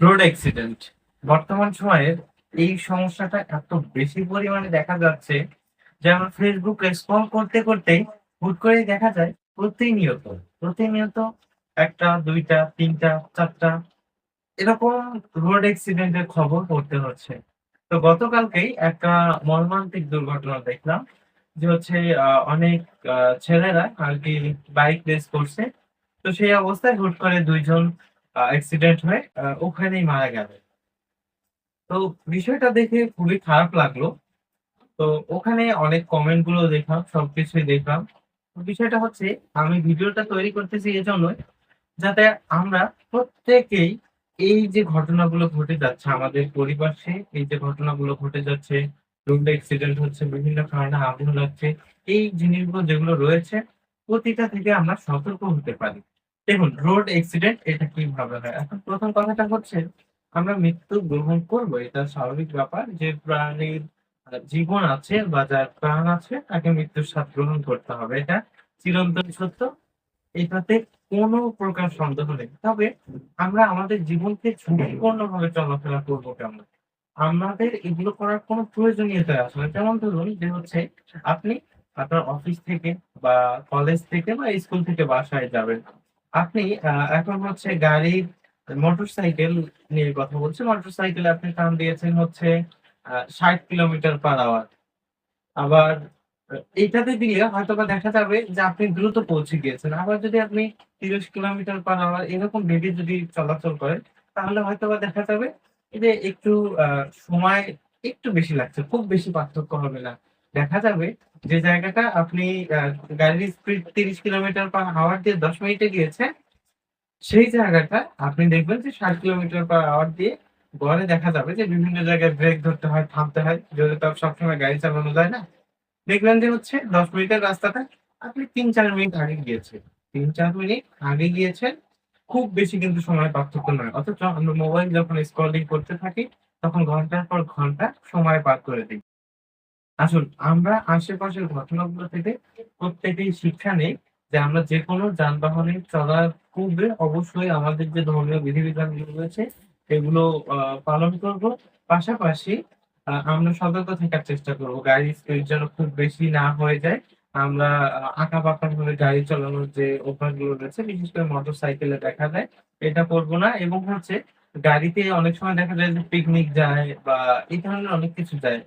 Road accident বর্তমান সময়ে এই সমস্যাটা এত বেশি পরিমাণে দেখা যাচ্ছে যে আমরা ফেসবুক করতে করতেই হুট করে দেখা যায় প্রতিনিয়ত প্রতিনিয়ত একটা, দুইটা, তিনটা, চারটা এরকম রোড অ্যাক্সিডেন্টের খবর পড়তে হচ্ছে। তো গতকালকেই একটা মর্মান্তিক দুর্ঘটনা দেখলাম যে হচ্ছে অনেক ছেলেরা আর কি বাইক রেস করছে। তো সেই অবস্থায় হুট করে দুইজন অ্যাক্সিডেন্ট হয়ে ওখানেই মারা গেল। তো বিষয়টা দেখে খুবই খারাপ লাগল। তো ওখানে অনেক কমেন্টগুলো দেখলাম, সবকিছুই দেখলাম। বিষয়টা হচ্ছে, আমি ভিডিওটা তৈরি করতেছি এই জন্যই যাতে আমরা প্রত্যেকেই এই যে ঘটনাগুলো ঘটে যাচ্ছে, আমাদের পরিপার্শ্বে এই যে ঘটনাগুলো ঘটে যাচ্ছে রোড অ্যাক্সিডেন্ট হচ্ছে, বিভিন্ন কারণে আগুন লাগছে, এই জিনিসগুলো যেগুলো রয়েছে, প্রতিটা থেকে আমরা সতর্ক হতে পারি। দেখুন রোড অ্যাক্সিডেন্ট এটা কীভাবে হয়? এখন প্রথম কথাটা হচ্ছে, আমরা মৃত্যু গ্রহণ করব, এটা স্বাভাবিক ব্যাপার যে প্রাণীর জীবন আছে বা যার প্রাণ আছে, তাকে মৃত্যুর স্বাদ গ্রহণ করতে হবে। এটা চিরন্তন সত্য। এটাতে কোনো প্রকার সন্দেহ নেই। তবে আমরা আমাদের জীবনকে ঝুঁকিপূর্ণ ভাবে চলাফেরা করব কেমন? আমাদের এগুলো করার কোনো প্রয়োজনীয়তা আসলে যেমন ধরুন যে হচ্ছে, আপনি আপনার অফিস থেকে বা কলেজ থেকে বা স্কুল থেকে বাসায় যাবেন। আপনি এখন হচ্ছে গাড়ি মোটর সাইকেল নিয়ে কথা বলছি। মোটর সাইকেলে আপনি টান দিয়েছেন হচ্ছে ষাট কিলোমিটার পার আওয়ার। আবার এইটাতে দিলে হয়তো বা দেখা যাবে যে আপনি দ্রুত পৌঁছে গিয়েছেন। আবার যদি আপনি তিরিশ কিলোমিটার পার আওয়ার এরকম বেগে যদি চলাচল করেন, তাহলে হয়তো বা দেখা যাবে যে একটু সময় একটু বেশি লাগছে, খুব বেশি পার্থক্য হবে না। দেখা যাবে যে জায়গাটা আপনি গাড়ির স্পিড তিরিশ কিলোমিটার পার আওয়ার দিয়ে দশ মিনিটে গিয়েছে, সেই জায়গাটা আপনি দেখবেন যে ষাট কিলোমিটার পার আওয়ার দিয়ে গড়ে দেখা যাবে যে বিভিন্ন জায়গায় ব্রেক ধরতে হয়, থামতে হয় যদি তো সবসময় গাড়ি চালানো যায় না। দেখবেন যে হচ্ছে দশ মিনিটের রাস্তাটা আপনি তিন চার মিনিট আগে গিয়েছেন। তিন চার মিনিট আগে গিয়েছেন, খুব বেশি কিন্তু সময় পার্থক্য নয়। অথচ আমরা মোবাইল যখন স্ক্রলিং করতে থাকি, তখন ঘণ্টার পর ঘণ্টা সময় পার করে দিই। আসুন, আমরা আশেপাশের ঘটনাগুলো থেকে প্রত্যেকেই শিক্ষা নেই যে আমরা যে কোনো যানবাহনে চলার পূর্বে অবশ্যই আমাদের যে ধর্মীয় বিধিবিধানগুলো রয়েছে এগুলো পালন করব। পাশাপাশি আমরা সতর্ক থাকার চেষ্টা করব। গাড়ির স্পিড যেন খুব বেশি না হয়ে যায়। আমরা আঁকা বাঁকা ভাবে গাড়ি চালানোর যে অভ্যাসগুলো রয়েছে, বিশেষ করে মোটর সাইকেলে দেখা যায়, এটা করব না। এবং হচ্ছে, গাড়িতে অনেক সময় দেখা যায় যে পিকনিক যায় বা এই ধরনের অনেক কিছু যায়।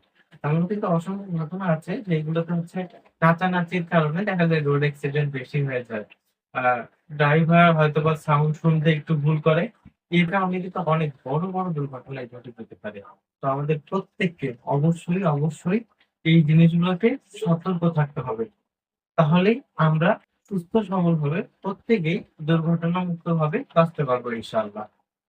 এমন কিন্তু অসংখ্য ঘটনা আছে যেগুলোতে হচ্ছে নাচানাচির কারণে দেখা যায় রোড অ্যাক্সিডেন্ট বেশি হয়ে যায়। ড্রাইভার হয়তো বা সাউন্ড শুনতে একটু ভুল করে। এর কারণে কিন্তু অনেক বড় বড় দুর্ঘটনায় ঘটে যেতে পারে। তো আমাদের প্রত্যেককে অবশ্যই অবশ্যই এই জিনিসগুলোকে সতর্ক থাকতে হবে। তাহলেই আমরা সুস্থ, সবল ভাবে প্রত্যেকেই দুর্ঘটনা মুক্ত ভাবে বাঁচতে পারব ইনশাআল্লাহ।